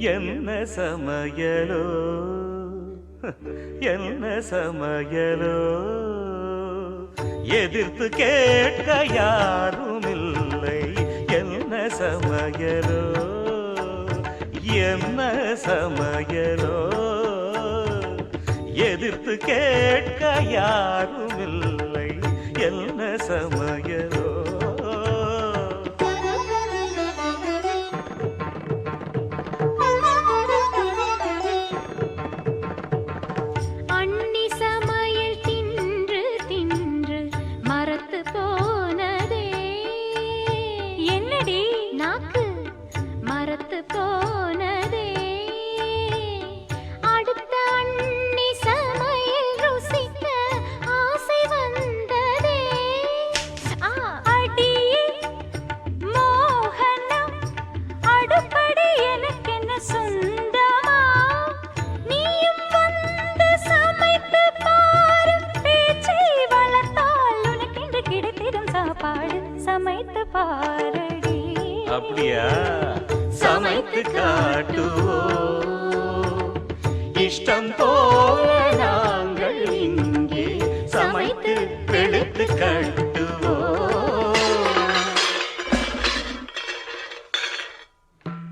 என்ன சமையலோ? என்ன சமையலோ? எதிர்த்து கேட்க யாரும் இல்லை என்ன சமையலோ? என்ன சமையலோ? எதிர்த்து கேட்க யாரும் இல்லை என்ன சமய காட்டுவோம். இஷ்டம் போல நாங்கள் இங்கே சமைத்து எடுத்து கட்டுவோம்.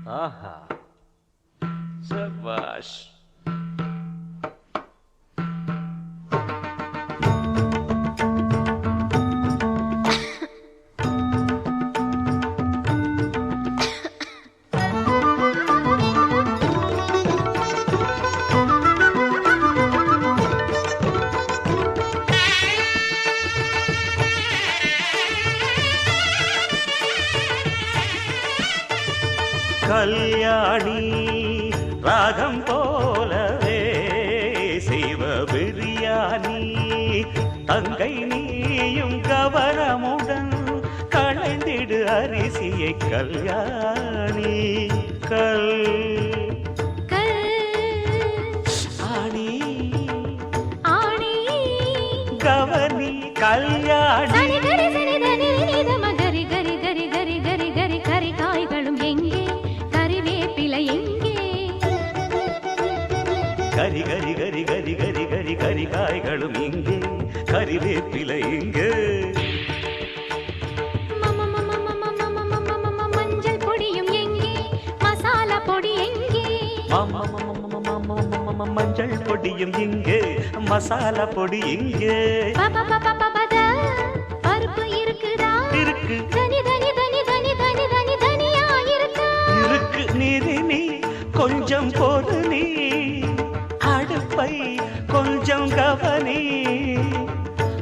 ஆஹா. சபாஷ். கல்யாணி ராகம் போலவே சிவ பிரியாணி. தங்கை நீயும் கவனமுடன் களைந்திடு அரிசியை கல்யாணி. கல் கல் ஆணி. ஆணி. கவனி கல்யாணி. கரி கரி கரி கரி கரி கரி கரி காய்களும் இங்கே கறிவேப்பிலை இங்கே மஞ்சள் பொடியும் எங்கே மசாலா பொடி எங்கே மஞ்சள் பொடியும் இங்கே மசாலா பொடி இங்கே கொஞ்சம் கவனி.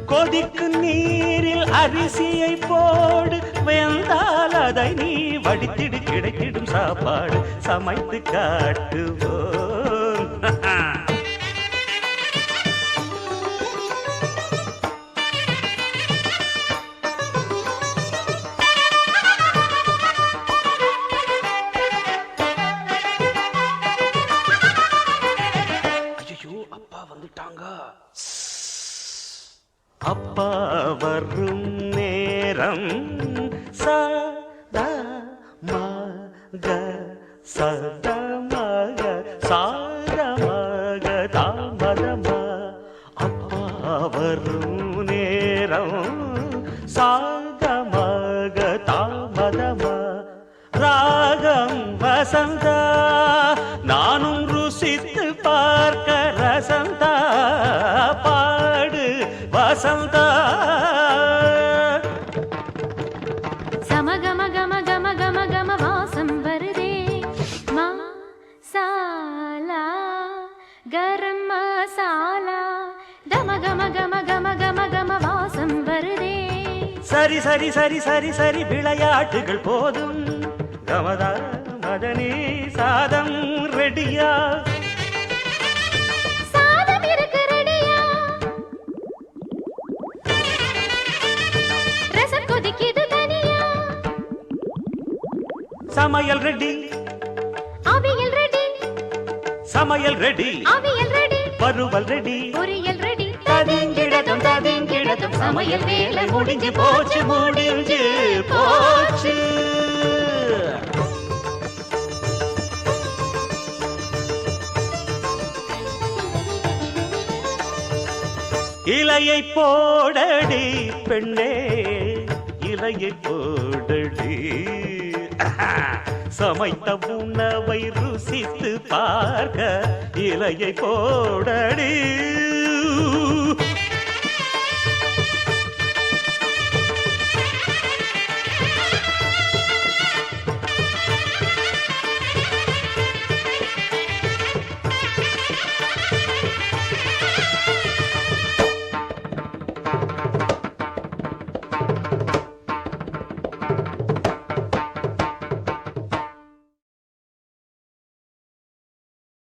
கொதிக்கு நீரில் அரிசியை போடு. வெந்தால் அதை நீ வடித்திடு கிடைத்திடும் சாப்பாடு. சமைத்து காட்டுவோம். அப்பா வரும் நேரம் சத மக சத மக தாமதமா. அப்பா வரும் நேரம் சாகமக தாமதமா. ராகம் வசந்தா நானும் ருசித்து பார்க்க ரசந்தா. வசந்தா. சம கம கம கம கம வாசம் வருதே. மசாலா கரம் மசாலா கம கம கம கம கம கம வாசம் வருதே. சரி சரி சரி சரி சரி விளையாட்டுகள் போதும். கமதா மதனி சாதம் ரெடியா. சமையல் ரெடி. அவியல் ரெடி. சமையல் ரெடி. அவியல் ரெடி. வறுவல் ரெடி. பொரியல் ரெடி. ததிங்கிடதும் ததிங்கிடதும் சமையல் வேலை முடிஞ்சு போச்சு முடிஞ்சு போச்சு. இலையை போடடி பெண்ணே. இலையை போடடி. சமைத்த உணவை ருசித்து பார்க்க இலையை போடடி.